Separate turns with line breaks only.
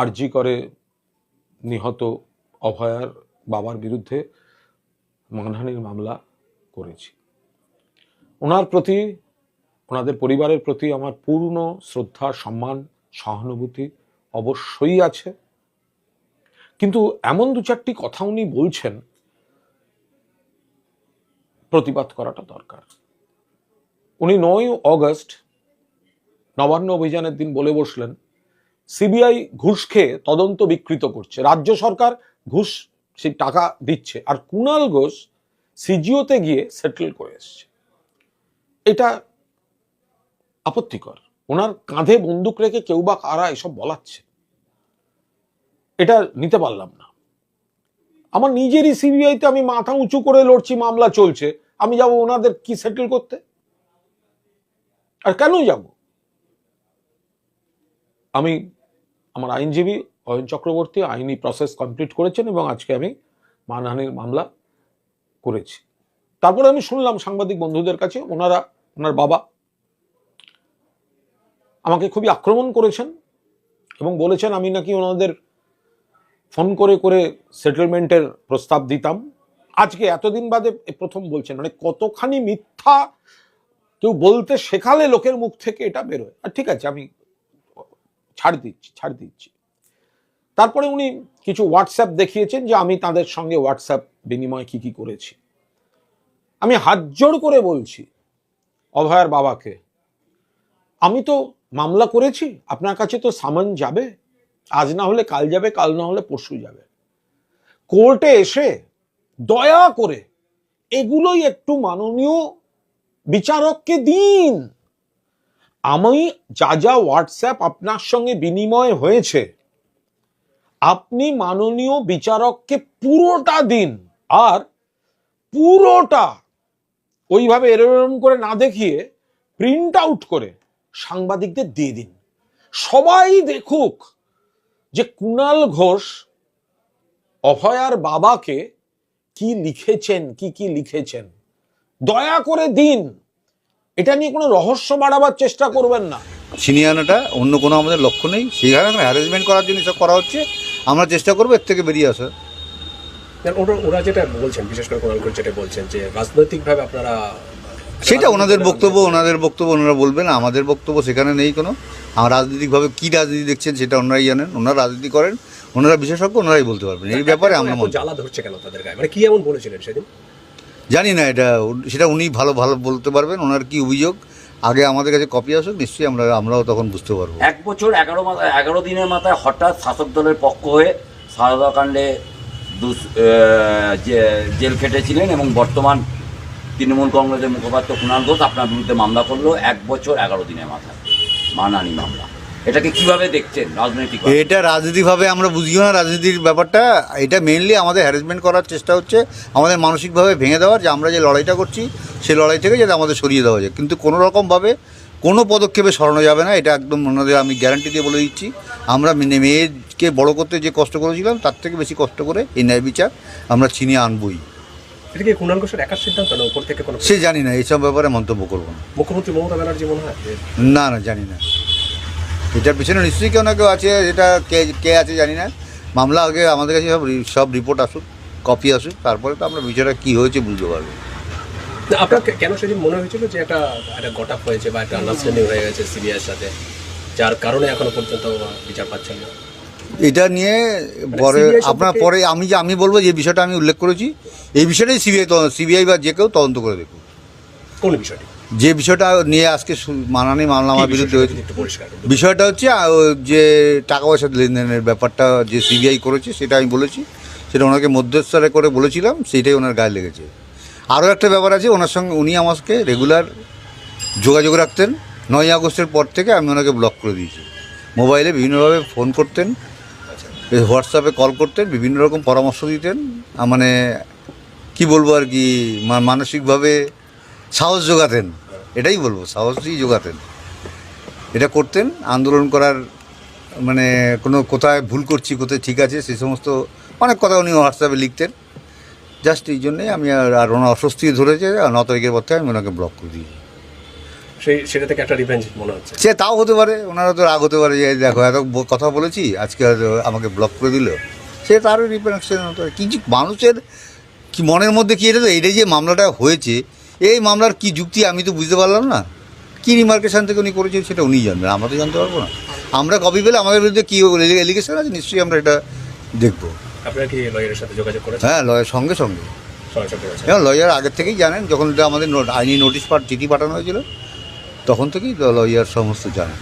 আরজি করে নিহত অভয়ার বাবার বিরুদ্ধে মানহানির মামলা করেছি। ওনার প্রতি, ওনাদের পরিবারের প্রতি আমার পূর্ণ শ্রদ্ধা, সম্মান, সহানুভূতি অবশ্যই আছে। কিন্তু এমন দু চারটি কথা উনি বলছেন, প্রতিবাদ করাটা দরকার। উনি নয় অগস্ট, নবান্ন অভিযানের দিন বলে বসলেন সিবিআই ঘুষ খেয়ে তদন্ত বিকৃত করছে। রাজ্য সরকার ঘুষ, সেই টাকা দিচ্ছে। আর কুণাল ঘোষ সিজিওতে গিয়ে সেটেল করে এসছে। এটা আপত্তিকর। ওনার কাঁধে বন্দুক রেখে কেউ বা কারা এসব বলাচ্ছে? এটা নিতে পারলাম না। আমার নিজেরই সিবিআইতে আমি মাথা উঁচু করে লড়ছি, মামলা চলছে। আমি যাব ওনাদের কি সেটেল করতে? আর কেন যাব? আমি আমার আইনজীবী অয়ন চক্রবর্তী আইনি প্রসেস কমপ্লিট করেছেন এবং আজকে আমি মানহানির মামলা করেছি। তারপরে আমি শুনলাম সাংবাদিক বন্ধুদের কাছে, ওনারা, ওনার বাবা আমাকে খুবই আক্রমণ করেছেন এবং বলেছেন, আমি নাকি ওনাদের ফোন করে করে সেটেলমেন্টের প্রস্তাব দিতাম। আজকে এতদিন বাদে প্রথম বলছেন মানে কতখানি মিথ্যা কেউ বলতে শেখালে লোকের মুখ থেকে এটা বেরোয়। আর ঠিক আছে, আমি ছাড় দিচ্ছি ছাড় দিচ্ছি। তারপরে উনি কিছু হোয়াটসঅ্যাপ দেখিয়েছেন যে আমি তাদের সঙ্গে হোয়াটসঅ্যাপ বিনিময় কি কি করেছি। আমি হাত জোড় করে বলছি, অভয়ার বাবাকে, আমি তো মামলা করেছি, আপনার কাছে তো সামান যাবে, আজ না হলে কাল যাবে, কাল না হলে পরশু যাবে। কোর্টে এসে দয়া করে এগুলোই একটু মাননীয় বিচারককে দিন। আমি যা যা হোয়াটসঅ্যাপ আপনার সঙ্গে বিনিময় হয়েছে, আপনি মাননীয় বিচারককে পুরোটা দিন, আর পুরোটা ওইভাবে এরম করে না দেখিয়ে প্রিন্ট আউট করে সাংবাদিকদের দিয়ে দিন। সবাই দেখুক যে কুণাল ঘোষ অভয়ার বাবাকে কি লিখেছেন, কি কি লিখেছেন। দয়া করে দিন। এটা নিয়ে কোনো রহস্য বাড়াবার চেষ্টা করবেন না।
ছিনিয়ে আনাটা অন্য কোনো আমাদের লক্ষ্য নেই। সেখানে হ্যারাসমেন্ট করার জন্য সব করা হচ্ছে। আমরা চেষ্টা করব এর থেকে বেরিয়ে আসার।
ওরা ওরা যেটা বলছেন বিশেষ করে যেটা বলছেন যে রাজনৈতিকভাবে আপনারা
সেটা ওনাদের বক্তব্য ওনাদের বক্তব্য ওনারা বলবেন আমাদের বক্তব্য সেখানে নেই কোনো। আর রাজনৈতিকভাবে কী রাজনীতি দেখছেন সেটা ওনারাই জানেন ওনারা রাজনীতি করেন ওনারা বিশেষজ্ঞ ওনারাই বলতে পারবেন। এই ব্যাপারে আমরা
জ্বালা ধরছে কেন তাদের গায়ে? মানে কি এমন বলেছিলেন সেদিন?
জানি না, এটা সেটা উনি ভালো ভালো বলতে পারবেন, ওনার কি অভিযোগ? আগে আমাদের কাছে কপি আসুক, নিশ্চয়ই আমরা, আমরাও তখন বুঝতে পারব।
এক বছর এগারো এগারো দিনের মাথায় হঠাৎ শাসক দলের পক্ষ হয়ে সারদাকাণ্ডে জেল খেটেছিলেন এবং বর্তমান তৃণমূল কংগ্রেসের মুখপাত্র কুণাল ঘোষ আপনার বিরুদ্ধে মামলা করল এক বছর এগারো দিনের মাথায়। মানহানি মামলা। এটাকে কীভাবে দেখছেন রাজনৈতিক
এটা রাজনীতিভাবে আমরা বুঝিও না রাজনীতির ব্যাপারটা। এটা মেনলি আমাদের হ্যারাসমেন্ট করার চেষ্টা হচ্ছে আমাদের মানসিকভাবে ভেঙে দেওয়ার যে আমরা যে লড়াইটা করছি সেই লড়াই থেকে যাতে আমাদের সরিয়ে দেওয়া যায়। কিন্তু কোনো রকমভাবে কোনো পদক্ষেপে সরানো যাবে না এটা একদম ওনাদের আমি গ্যারান্টি দিয়ে বলে দিচ্ছি। আমরা মেনে- মেয়েকে বড় করতে যে কষ্ট করেছিলাম তার থেকে বেশি কষ্ট করে এই ন্যায় বিচার আমরা ছিনিয়ে আনবই।
এটা কি কুণাল ঘোষের একার সিদ্ধান্ত না উপর থেকে কোনো
সে জানি না এইসব ব্যাপারে মন্তব্য করব না।
মুখ্যমন্ত্রী মমতা ব্যানার্জি মনে হয়?
না না জানি না। এটার পিছনে নিশ্চয়ই কেউ না কেউ আছে এটা কে কে আছে জানি না। মামলা আগে আমাদের কাছে সব সব রিপোর্ট আসুক কপি আসুক তারপরে তো আমরা বিষয়টা কী হয়েছে বুঝতে পারব।
আপনার কেন সেদিন মনে হয়েছিল যে একটা একটা গটাপ হয়েছে বা একটা আন্ডারস্ট্যান্ডিং হয়ে গেছে সিবিআইয়ের সাথে? যার কারণে এখনও পর্যন্ত বিচার পাচ্ছেন না?
এটা নিয়ে পরে আপনার পরে আমি যে আমি বলব যে বিষয়টা আমি উল্লেখ করেছি এই বিষয়টাই সিবিআই সিবিআই বা যে কেউ তদন্ত করে দেখুক।
কোন বিষয়টি?
যে বিষয়টা নিয়ে আজকে মানানি মামলা আমার বিরুদ্ধে হয়েছে বিষয়টা হচ্ছে যে টাকা পয়সা লেনদেনের ব্যাপারটা যে সিবিআই করেছে সেটা আমি বলেছি সেটা ওনাকে মধ্যস্থরে করে বলেছিলাম সেইটাই ওনার গায়ে লেগেছে। আরও একটা ব্যাপার আছে ওনার সঙ্গে উনি আমাকে রেগুলার যোগাযোগ রাখতেন নয় আগস্টের পর থেকে আমি ওনাকে ব্লক করে দিয়েছি। মোবাইলে বিভিন্নভাবে ফোন করতেন হোয়াটসঅ্যাপে কল করতেন বিভিন্ন রকম পরামর্শ দিতেন মানে কি বলব আর কি মানসিকভাবে সাহস যোগাতেন এটাই বলব সাহসই যোগাতেন। এটা করতেন আন্দোলন করার মানে কোনো কোথায় ভুল করছি কোথায় ঠিক আছে সেই সমস্ত অনেক কথা উনি হোয়াটসঅ্যাপে লিখতেন। জাস্ট এই জন্যেই আমি আর আর ওনার অস্বস্তি ধরেছে আর ন তারিখের পর থেকে আমি ওনাকে ব্লক করে দিই
সেই সেটা থেকে একটা রিভেঞ্জ মনে হচ্ছে।
সে তাও হতে পারে ওনারা তো রাগ হতে পারে যে দেখো এত কথা বলেছি আজকে হয়তো আমাকে ব্লক করে দিল। সে তারও পারে। কিছু মানুষের কি মনের মধ্যে কি এটা তো এইটাই যে মামলাটা হয়েছে এই মামলার কি যুক্তি আমি তো বুঝতে পারলাম না। কী রিমার্কেশন থেকে উনি করেছেন সেটা উনি জানবেন আমরা তো জানতে পারব না। আমরা কপি পেলে আমাদের বিরুদ্ধে কী এলিগেশন আছে নিশ্চয়ই আমরা এটা দেখব।
আপনারা কি লয়ারের সাথে যোগাযোগ করেছেন?
হ্যাঁ লয়ের সঙ্গে সঙ্গে।
করেছেন।
লয়ার আগের থেকেই জানেন যখন আমাদের আইনি নোটিশ পাঠ চিঠি পাঠানো হয়েছিল তখন থেকেই লয়ার সমস্ত জানেন।